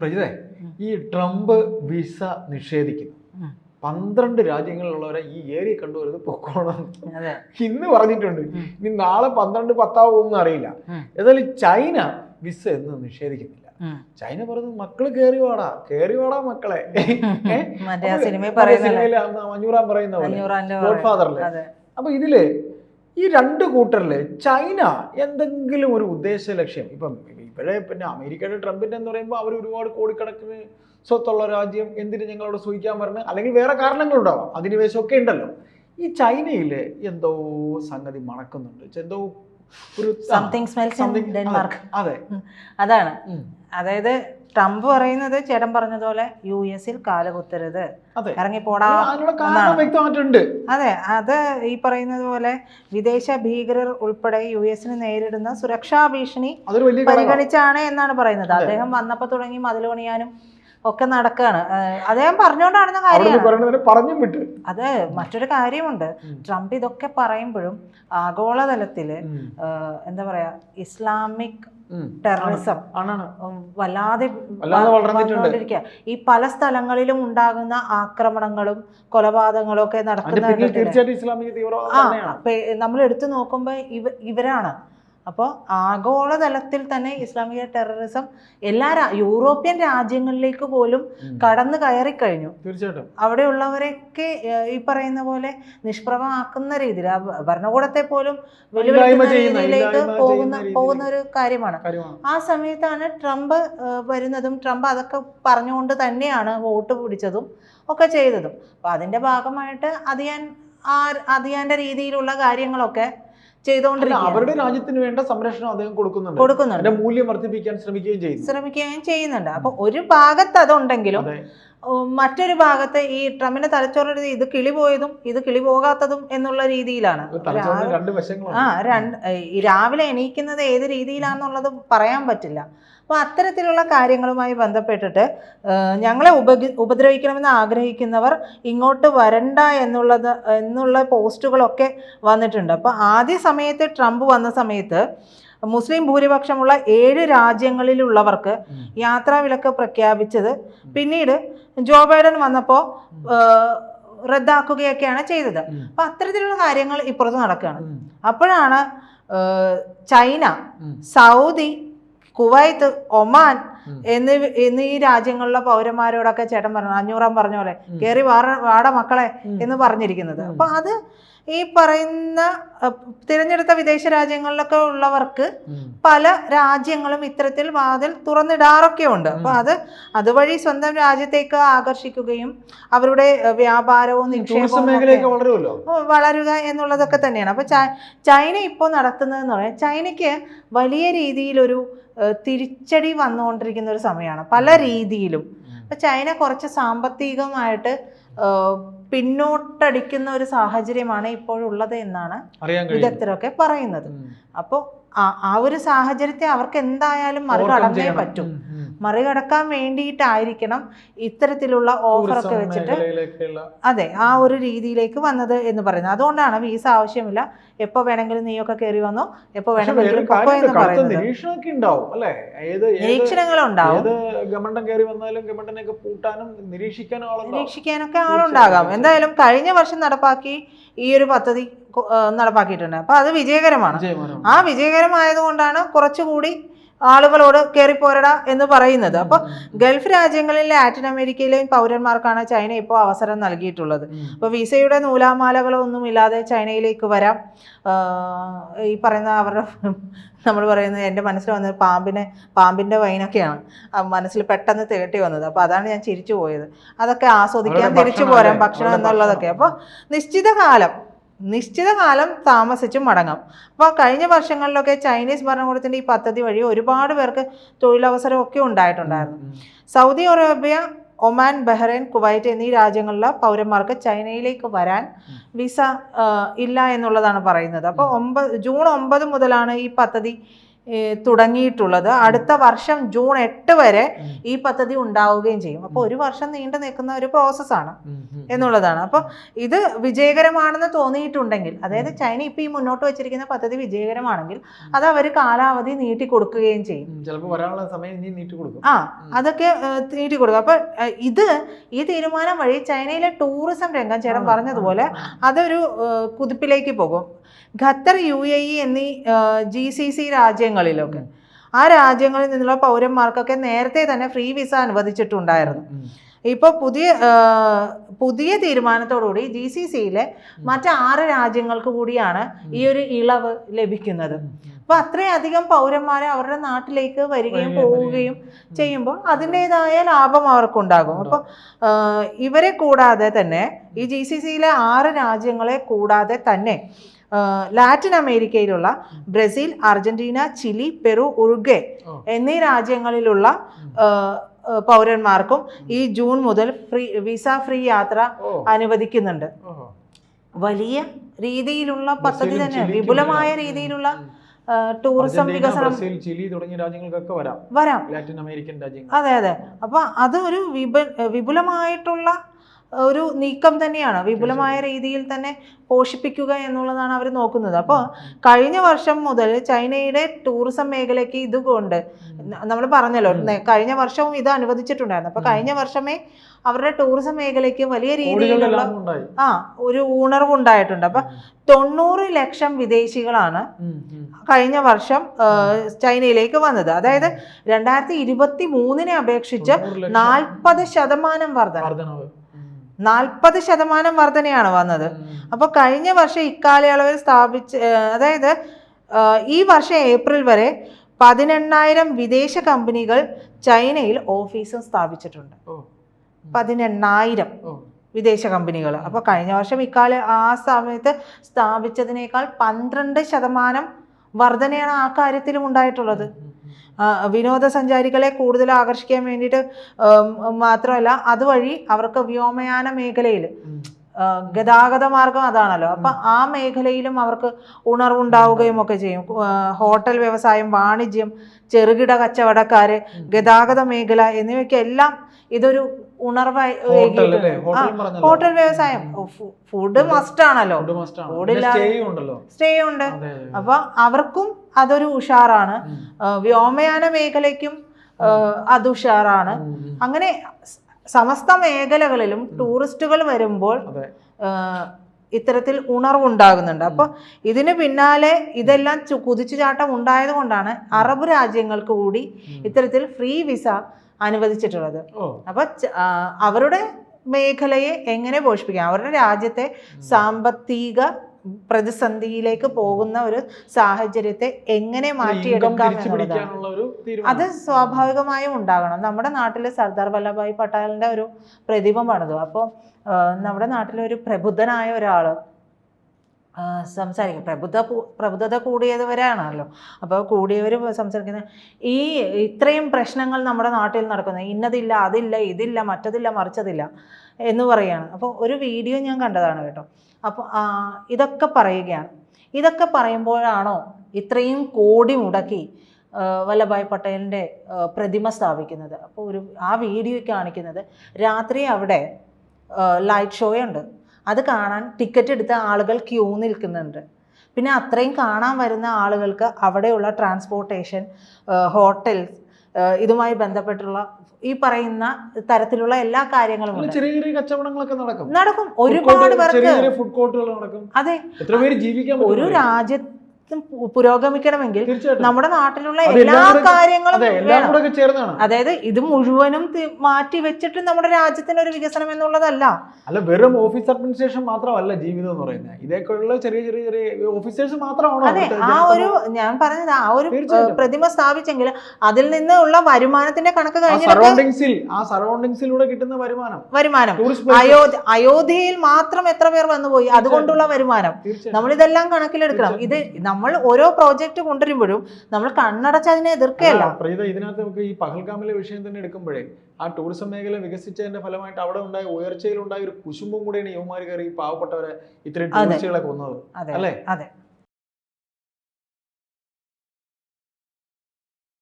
പ്രജിതേ ഈ Trump visa നിഷേധിക്കുന്നു. പന്ത്രണ്ട് രാജ്യങ്ങളിലുള്ളവരെ ഈ ഏരിയ കണ്ടുവരുന്നത് പൊക്കോണം. ഇന്ന് പറഞ്ഞിട്ടുണ്ട്. ഇനി നാളെ പന്ത്രണ്ട് പത്താവുമെന്ന് അറിയില്ല. എന്നാലും ഏതായാലും ചൈന വിസ എന്ന് നിഷേധിക്കുന്നില്ല. ചൈന പറയുന്നത് മക്കൾ കേറി വാടാ കേറി വാടാ മക്കളെ. സിനിമയിൽ മഞ്ഞൂറാൻ പറയുന്ന ഗോഡ് ഫാദറിലെ അപ്പൊ ഇതിൽ ഈ രണ്ട് കൂട്ടരിൽ ചൈന എന്തെങ്കിലും ഒരു ഉദ്ദേശ ലക്ഷ്യം ഇപ്പം ഇവരെ പിന്നെ അമേരിക്കയുടെ ട്രംപിന്റെ എന്ന് പറയുമ്പോൾ അവർ ഒരുപാട് കോടിക്കണക്കിന് സ്വത്തുള്ള രാജ്യം എന്തിന് ഞങ്ങളോട് സൂചിക്കാൻ പറഞ്ഞ് അല്ലെങ്കിൽ വേറെ കാരണങ്ങളുണ്ടാവാം. അധിനിവേശമൊക്കെ ഉണ്ടല്ലോ. ഈ ചൈനയിൽ എന്തോ സംഗതി മണക്കുന്നുണ്ട്. എന്തോ ഒരു something smells something- in Denmark അതെ. അതാണ്. അതായത് ട്രംപ് പറയുന്നത് ചേട്ടൻ പറഞ്ഞതുപോലെ യു എസിൽ കാലുകുത്തരുത് ഇറങ്ങിപ്പോടാ. വ്യക്തമായിട്ടുണ്ട്. അതെ അത് ഈ പറയുന്നത് പോലെ വിദേശ ഭീകരർ ഉൾപ്പെടെ യു എസിന് നേരിടുന്ന സുരക്ഷാ ഭീഷണി. പരിഗണിച്ചാണ് എന്നാണ് പറയുന്നത്. അദ്ദേഹം വന്നപ്പോ തുടങ്ങി മതിൽ പണിയാനും ഒക്കെ നടക്കാണ്. ഏഹ് അദ്ദേഹം പറഞ്ഞുകൊണ്ടാണ് കാര്യം. അതെ പറയുന്നതിന് പറഞ്ഞും വിട്ട്. അതെ മറ്റൊരു കാര്യമുണ്ട്. ട്രംപ് ഇതൊക്കെ പറയുമ്പോഴും ആഗോളതലത്തിൽ ഉം. എന്താ പറയാ ഇസ്ലാമിക് ടെററിസം വല്ലാതെ. ഈ പല സ്ഥലങ്ങളിലും ഉണ്ടാകുന്ന ആക്രമണങ്ങളും കൊലപാതകങ്ങളും ഒക്കെ നടക്കുന്ന തീർച്ചയായിട്ടും ഇസ്ലാമിക തീവ്രവാദം നമ്മൾ എടുത്തു നോക്കുമ്പോൾ ഇവ ഇവരാണ്. അപ്പോൾ ആഗോളതലത്തിൽ തന്നെ ഇസ്ലാമിക ടെററിസം എല്ലാ യൂറോപ്യൻ രാജ്യങ്ങളിലേക്ക് പോലും കടന്നു കടന്നു കയറിക്കഴിഞ്ഞു. തീർച്ചയായിട്ടും. അവിടെയുള്ളവരെയൊക്കെ ഈ പറയുന്ന പോലെ നിഷ്പ്രഭമാക്കുന്ന രീതിയിൽ ആ ഭരണകൂടത്തെ പോലും വെല്ലുവിളിയിലേക്ക് രീതിയിലേക്ക് പോകുന്ന പോകുന്ന ഒരു കാര്യമാണ്. ആ സമയത്താണ് ട്രംപ് വരുന്നതും ട്രംപ് അതൊക്കെ പറഞ്ഞുകൊണ്ട് തന്നെയാണ് വോട്ട് പിടിച്ചതും ഒക്കെ ചെയ്തതും. അപ്പൊ അതിന്റെ ഭാഗമായിട്ട് അതിയാൻ ആ അതിയാന്റെ രീതിയിലുള്ള കാര്യങ്ങളൊക്കെ അല്ല, ചെയ്തുകൊണ്ടിരിക്കുകയാണ് അവരുടെ രാജ്യത്തിന് വേണ്ട സംരക്ഷണം അദ്ദേഹം കൊടുക്കുന്നുണ്ട്. കൊടുക്കുന്നുണ്ട്. മൂല്യം വർദ്ധിപ്പിക്കാൻ ശ്രമിക്കുകയും ചെയ്യുന്നു. ശ്രമിക്കുകയും ചെയ്യുന്നുണ്ട്. അപ്പോൾ ഒരു ഭാഗത്ത് അതുണ്ടെങ്കിലും മറ്റൊരു ഭാഗത്ത് ഈ ട്രംപിന്റെ തലച്ചോറിന് ഇത് കിളി പോയതും ഇത് കിളി പോകാത്തതും എന്നുള്ള രീതിയിലാണ്. ആ രണ്ട് രാവിലെ എണീക്കുന്നത് ഏത് രീതിയിലാണെന്നുള്ളത് പറയാൻ പറ്റില്ല. അപ്പോൾ അത്തരത്തിലുള്ള കാര്യങ്ങളുമായി ബന്ധപ്പെട്ടിട്ട് ഞങ്ങളെ ഉപ ഉപദ്രവിക്കണമെന്ന് ആഗ്രഹിക്കുന്നവർ ഇങ്ങോട്ട് വരണ്ട എന്നുള്ളത് എന്നുള്ള പോസ്റ്റുകളൊക്കെ വന്നിട്ടുണ്ട്. അപ്പോൾ ആദ്യ സമയത്ത് ട്രംപ് വന്ന സമയത്ത് മുസ്ലിം ഭൂരിപക്ഷമുള്ള ഏഴ് രാജ്യങ്ങളിലുള്ളവർക്ക് യാത്രാവിലക്ക് യാത്രാ വിലക്ക് പ്രഖ്യാപിച്ചത് പിന്നീട് ജോ ബൈഡൻ വന്നപ്പോൾ റദ്ദാക്കുകയൊക്കെയാണ് ചെയ്തത്. അപ്പം അത്തരത്തിലുള്ള കാര്യങ്ങൾ ഇപ്പുറത്ത് നടക്കുകയാണ്. അപ്പോഴാണ് ചൈന സൗദി കുവൈത്ത് ഒമാൻ എന്നിവ എന്നീ എന്നീ രാജ്യങ്ങളിലെ പൗരന്മാരോടൊക്കെ ചേട്ടൻ പറഞ്ഞു അഞ്ഞൂറാം പറഞ്ഞ പോലെ കേറി കയറി വാട മക്കളെ എന്ന് പറഞ്ഞിരിക്കുന്നത്. അപ്പൊ അത് ഈ പറയുന്ന തിരഞ്ഞെടുത്ത വിദേശ രാജ്യങ്ങളിലൊക്കെ ഉള്ളവർക്ക് പല രാജ്യങ്ങളും ഇത്തരത്തിൽ വാതിൽ തുറന്നിടാറൊക്കെ ഉണ്ട് അപ്പൊ അത് അതുവഴി സ്വന്തം രാജ്യത്തേക്ക് ആകർഷിക്കുകയും അവരുടെ വ്യാപാരവും നിക്ഷേപവും വളരുക എന്നുള്ളതൊക്കെ തന്നെയാണ്. അപ്പോൾ ചൈന ഇപ്പോൾ നടത്തുന്നതെന്ന് പറയാം ചൈനയ്ക്ക് വലിയ രീതിയിലൊരു തിരിച്ചടി വന്നുകൊണ്ടിരിക്കുന്ന ഒരു സമയമാണ്. പല രീതിയിലും. അപ്പോൾ ചൈന കുറച്ച് സാമ്പത്തികമായിട്ട് പിന്നോട്ടടിക്കുന്ന ഒരു സാഹചര്യമാണ് ഇപ്പോഴുള്ളത് എന്നാണ് വിദഗ്ധരൊക്കെ പറയുന്നത്. അപ്പോ അപ്പോൾ ആ- ആ ഒരു സാഹചര്യത്തെ അവർക്ക് എന്തായാലും മറികടക്കാൻ മറികടന്നേ. പറ്റും. മറികടക്കാൻ വേണ്ടിയിട്ടായിരിക്കണം ഇത്തരത്തിലുള്ള ഓഫറൊക്കെ വെച്ചിട്ട് അതെ ആ ഒരു രീതിയിലേക്ക് വന്നത് എന്ന് പറയുന്നത്. അതുകൊണ്ടാണ് വിസ ആവശ്യമില്ല. എപ്പോ വേണമെങ്കിലും നീയൊക്കെ കയറി വന്നോ? എപ്പോ വേണമെങ്കിലും പൊക്കോ എന്ന് കടുത്ത പറയുന്നത്. നിരീക്ഷണമൊക്കെ ഉണ്ടാവും അല്ലേ? ഏത് ഏത് നിരീക്ഷണങ്ങളുണ്ടാവും. ഏത് ഗവൺമെന്റ് കയറി വന്നാലും ഗവൺമെന്റിനെയൊക്കെ പൂട്ടാനും നിരീക്ഷിക്കാനും നിരീക്ഷിക്കാനൊക്കെ ആളുണ്ടാകാം. എന്തായാലും കഴിഞ്ഞ വർഷം നടപ്പാക്കി ഈ ഒരു പദ്ധതി നടപ്പാക്കിയിട്ടുണ്ട്. അപ്പൊ അത് വിജയകരമാണ്. ആ വിജയകരമായതുകൊണ്ടാണ് കുറച്ചുകൂടി ആളുകളോട് കയറിപ്പോരട എന്ന് പറയുന്നത്. അപ്പൊ ഗൾഫ് രാജ്യങ്ങളിലെ ലാറ്റിൻ അമേരിക്കയിലെയും പൗരന്മാർക്കാണ് ചൈന ഇപ്പോൾ അവസരം നൽകിയിട്ടുള്ളത്. അപ്പൊ അപ്പോൾ വിസയുടെ നൂലാമാലകളൊന്നും ഇല്ലാതെ ചൈനയിലേക്ക് വരാം. ഈ പറയുന്ന അവരുടെ നമ്മൾ പറയുന്നത് എന്റെ മനസ്സിൽ വന്നത് പാമ്പിനെ പാമ്പിന്റെ വൈനൊക്കെയാണ്. മനസ്സിൽ പെട്ടെന്ന് തേട്ടി വന്നത്. അപ്പോൾ അതാണ് ഞാൻ ചിരിച്ചു പോയത്. അതൊക്കെ ആസ്വദിക്കാൻ തിരിച്ചു പോരാം ഭക്ഷണം എന്നുള്ളതൊക്കെ. അപ്പോൾ നിശ്ചിത കാലം നിശ്ചിത കാലം താമസിച്ചും മടങ്ങാം. അപ്പോൾ കഴിഞ്ഞ വർഷങ്ങളിലൊക്കെ ചൈനീസ് ഭരണകൂടത്തിന്റെ ഈ പദ്ധതി വഴി ഒരുപാട് പേർക്ക് തൊഴിലവസരമൊക്കെ ഉണ്ടായിട്ടുണ്ടായിരുന്നു. Saudi Arabia Oman Bahrain Kuwait എന്നീ രാജ്യങ്ങളിലെ പൗരന്മാർക്ക് ചൈനയിലേക്ക് വരാൻ വിസ ഇല്ല എന്നുള്ളതാണ് പറയുന്നത്. അപ്പോൾ ഒമ്പത് ജൂൺ ഒമ്പത് മുതലാണ് ഈ പദ്ധതി തുടങ്ങിയിട്ടുള്ളത്. അടുത്ത വർഷം ജൂൺ എട്ട് വരെ ഈ പദ്ധതി ഉണ്ടാവുകയും ചെയ്യും. അപ്പോൾ ഒരു വർഷം നീണ്ടു നിൽക്കുന്ന ഒരു പ്രോസസ്സാണ് എന്നുള്ളതാണ്. അപ്പോൾ ഇത് വിജയകരമാണെന്ന് തോന്നിയിട്ടുണ്ടെങ്കിൽ അതായത് ചൈന ഇപ്പോൾ ഈ മുന്നോട്ട് വെച്ചിരിക്കുന്ന പദ്ധതി വിജയകരമാണെങ്കിൽ അത് അവർ കാലാവധി നീട്ടി കൊടുക്കുകയും ചെയ്യും. ആ അതൊക്കെ നീട്ടി കൊടുക്കും. അപ്പൊ ഇത് ഈ തീരുമാനം വഴി ചൈനയിലെ ടൂറിസം രംഗം ചേട്ടൻ പറഞ്ഞതുപോലെ അതൊരു കുതിപ്പിലേക്ക് പോകും. ഖത്തർ യു എ ഇ എന്നീ ജി സി സി രാജ്യങ്ങളിലൊക്കെ. ആ രാജ്യങ്ങളിൽ നിന്നുള്ള പൗരന്മാർക്കൊക്കെ നേരത്തെ തന്നെ ഫ്രീ വിസ അനുവദിച്ചിട്ടുണ്ടായിരുന്നു. ഇപ്പോൾ പുതിയ പുതിയ തീരുമാനത്തോടുകൂടി ജി സി സിയിലെ മറ്റ് ആറ് രാജ്യങ്ങൾക്ക് കൂടിയാണ് ഈ ഒരു ഇളവ് ലഭിക്കുന്നത്. അപ്പൊ അത്രയധികം പൗരന്മാരെ അവരുടെ നാട്ടിലേക്ക് വരികയും പോവുകയും ചെയ്യുമ്പോൾ അതിന്റെതായ ലാഭം അവർക്കുണ്ടാകും. അപ്പോൾ ഇവരെ കൂടാതെ തന്നെ ഈ ജി സി സിയിലെ ആറ് രാജ്യങ്ങളെ കൂടാതെ തന്നെ ലാറ്റിൻ അമേരിക്കയിലുള്ള Brazil Argentina Chile Peru Uruguay എന്നീ രാജ്യങ്ങളിലുള്ള പൗരന്മാർക്കും ഈ ജൂൺ മുതൽ ഫ്രീ വിസ ഫ്രീ യാത്ര അനുവദിക്കുന്നുണ്ട്. വലിയ രീതിയിലുള്ള പദ്ധതി തന്നെ വിപുലമായ രീതിയിലുള്ള ടൂറിസം വികസനം ചിലി തുടങ്ങിയ രാജ്യങ്ങൾക്കൊക്കെ വരാം. വരാം. ലാറ്റിൻ അമേരിക്കൻ രാജ്യങ്ങൾ. അതെ അതെ. അപ്പൊ അത് ഒരു വിപുലമായിട്ടുള്ള ഒരു നീക്കം തന്നെയാണ്. വിപുലമായ രീതിയിൽ തന്നെ പോഷിപ്പിക്കുക എന്നുള്ളതാണ് അവർ നോക്കുന്നത്. അപ്പോൾ കഴിഞ്ഞ വർഷം മുതൽ ചൈനയുടെ ടൂറിസം മേഖലയ്ക്ക് ഇതുകൊണ്ട് നമ്മൾ പറഞ്ഞല്ലോ കഴിഞ്ഞ വർഷവും ഇത് അനുവദിച്ചിട്ടുണ്ടായിരുന്നു. അപ്പോൾ കഴിഞ്ഞ വർഷമേ അവരുടെ ടൂറിസം മേഖലയ്ക്ക് വലിയ രീതിയിലുള്ള ആ ഒരു ഉണർവ് ഉണ്ടായിട്ടുണ്ട്. അപ്പൊ തൊണ്ണൂറ് ലക്ഷം വിദേശികളാണ്. കഴിഞ്ഞ വർഷം ചൈനയിലേക്ക് വന്നത്. അതായത് രണ്ടായിരത്തി ഇരുപത്തി മൂന്നിനെ അപേക്ഷിച്ച് നാൽപ്പത് ശതമാനം വർധന. നാൽപ്പത് ശതമാനം വർധനയാണ് വന്നത്. അപ്പൊ അപ്പോൾ കഴിഞ്ഞ വർഷം ഇക്കാലയളവിൽ സ്ഥാപിച്ച് അതായത് ഈ വർഷം ഏപ്രിൽ വരെ പതിനെണ്ണായിരം വിദേശ കമ്പനികൾ ചൈനയിൽ ഓഫീസും സ്ഥാപിച്ചിട്ടുണ്ട്. പതിനെണ്ണായിരം. വിദേശ കമ്പനികൾ. അപ്പോൾ കഴിഞ്ഞ വർഷം ഇക്കാല ആ സമയത്ത് സ്ഥാപിച്ചതിനേക്കാൾ പന്ത്രണ്ട് ശതമാനം വർധനയാണ് ആ കാര്യത്തിലും ഉണ്ടായിട്ടുള്ളത്. വിനോദസഞ്ചാരികളെ കൂടുതൽ ആകർഷിക്കാൻ വേണ്ടിയിട്ട് മാത്രമല്ല അതുവഴി അവർക്ക് വ്യോമയാന മേഖലയിൽ. ഗതാഗത മാർഗം അതാണല്ലോ. അപ്പം ആ മേഖലയിലും അവർക്ക് ഉണർവുണ്ടാവുകയും ഒക്കെ ചെയ്യും. ഹോട്ടൽ വ്യവസായം വാണിജ്യം ചെറുകിട കച്ചവടക്കാർ ഗതാഗത മേഖല എന്നിവയ്ക്കെല്ലാം ഇതൊരു ഉണർവായി ഹോട്ടൽ വ്യവസായം. ഫുഡ് മസ്റ്റ് ആണല്ലോ. സ്റ്റേ ഉണ്ട്. അപ്പൊ അവർക്കും അതൊരു ഉഷാറാണ്. വ്യോമയാന മേഖലയ്ക്കും അത് ഉഷാറാണ്. അങ്ങനെ സമസ്ത മേഖലകളിലും ടൂറിസ്റ്റുകൾ വരുമ്പോൾ ഇത്തരത്തിൽ ഉണർവ് ഇത്തരത്തിൽ ഉണർവുണ്ടാകുന്നുണ്ട്. അപ്പോൾ ഇതിന് പിന്നാലെ ഇതെല്ലാം കുതിച്ചുചാട്ടം ഉണ്ടായത് കൊണ്ടാണ് അറബ് രാജ്യങ്ങൾക്ക് കൂടി ഇത്തരത്തിൽ ഫ്രീ വിസ അനുവദിച്ചിട്ടുള്ളത്. അപ്പൊ അവരുടെ മേഖലയെ എങ്ങനെ പോഷിപ്പിക്കാം? അവരുടെ രാജ്യത്തെ സാമ്പത്തിക പ്രതിസന്ധിയിലേക്ക് പോകുന്ന ഒരു സാഹചര്യത്തെ എങ്ങനെ മാറ്റിയെടുക്കാം എന്നുള്ളതാണ്. അത് സ്വാഭാവികമായും ഉണ്ടാകണം. നമ്മുടെ നാട്ടിൽ സർദാർ വല്ലഭായ് പട്ടേലിന്റെ ഒരു പ്രതിമ പണിതു. അപ്പോൾ നമ്മുടെ നാട്ടിലെ ഒരു പ്രബുദ്ധനായ ഒരാൾ സംസാരിക്കും. പ്രബുദ്ധ പ്രബുദ്ധത കൂടിയവരാണല്ലോ. അപ്പോൾ കൂടിയവർ സംസാരിക്കുന്നത് ഈ ഇത്രയും പ്രശ്നങ്ങൾ നമ്മുടെ നാട്ടിൽ നടക്കുന്നത്. ഇന്നതില്ല അതില്ല ഇതില്ല മറ്റതില്ല മറിച്ചതില്ല എന്ന് പറയുകയാണ് അപ്പോൾ ഒരു വീഡിയോ ഞാൻ കണ്ടതാണ് കേട്ടോ. അപ്പോൾ ഇതൊക്കെ പറയുകയാണ്. ഇതൊക്കെ പറയുമ്പോഴാണോ ഇത്രയും കോടി മുടക്കി വല്ലഭായ് പട്ടേലിന്റെ പ്രതിമ സ്ഥാപിക്കുന്നത്? അപ്പോൾ ഒരു ആ വീഡിയോ കാണിക്കുന്നത് രാത്രി അവിടെ ലൈറ്റ് ഷോയുണ്ട് അത് കാണാൻ ടിക്കറ്റ് എടുത്ത ആളുകൾ ക്യൂ നിൽക്കുന്നുണ്ട്. പിന്നെ അത്രയും കാണാൻ വരുന്ന ആളുകൾക്ക് അവിടെയുള്ള ട്രാൻസ്പോർട്ടേഷൻ ഹോട്ടൽസ് ഇതുമായി ബന്ധപ്പെട്ടുള്ള ഈ പറയുന്ന തരത്തിലുള്ള എല്ലാ കാര്യങ്ങളും ചെറിയ ചെറിയ കച്ചവടങ്ങളൊക്കെ നടക്കും. നടക്കും. ഒരുപാട് പേർക്ക് ഫുഡ് കോർട്ടുകൾ നടക്കും. അതെ. എത്ര പേര് ജീവിക്കാൻ ഒരു രാജ്യത്ത് പുരോഗമിക്കണമെങ്കിൽ നമ്മുടെ നാട്ടിലുള്ള എല്ലാ കാര്യങ്ങളും അതായത് ഇത് മുഴുവനും മാറ്റി വെച്ചിട്ട് നമ്മുടെ രാജ്യത്തിന് ഒരു വികസനം എന്നുള്ളതല്ല. അല്ല വെറും ഓഫീസ് അഡ്മിനിസ്ട്രേഷൻ മാത്രമല്ല ജീവിതം എന്ന് പറയുന്നത്. ഇതേക്കുള്ള ചെറിയ ചെറിയ ചെറിയ ഓഫീസേഴ്സ് മാത്രമാണോ അതെ ആ ഒരു ഞാൻ പറഞ്ഞത് ആ ഒരു പ്രതിമ സ്ഥാപിച്ചെങ്കിൽ അതിൽ നിന്നുള്ള വരുമാനത്തിന്റെ കണക്ക് സറൗണ്ടിങ്സിൽ ആ സറൗണ്ടിങ്സിലൂടെ കിട്ടുന്ന വരുമാനം. വരുമാനം. അയോധ്യ അയോധ്യയിൽ മാത്രം എത്ര പേർ വന്നുപോയി? അതുകൊണ്ടുള്ള വരുമാനം. നമ്മളിതെല്ലാം കണക്കിലെടുക്കണം. ഇത് നമ്മൾ ഓരോ പ്രോജക്റ്റ് കൊണ്ടുവരുമ്പോഴും നമ്മൾ കണ്ണടച്ച് അതിനെ എതിർക്കുകയല്ല. പ്രീത ഇതിനകത്ത് നമുക്ക് ഈ പഹൽഗാമിലെ വിഷയം തന്നെ എടുക്കുമ്പോഴേ ആ ടൂറിസം മേഖല വികസിച്ചതിന്റെ ഫലമായിട്ട് അവിടെ ഉണ്ടായ ഉയർച്ചയിലുണ്ടായ ഒരു കുശുമ്പും കൂടെയാണ് യുവമാർ കയറി പാവപ്പെട്ടവരെ ഇത്രയും ടൂറിസ്റ്റുകളെ കൊന്നത്. അല്ലേ? അതെ.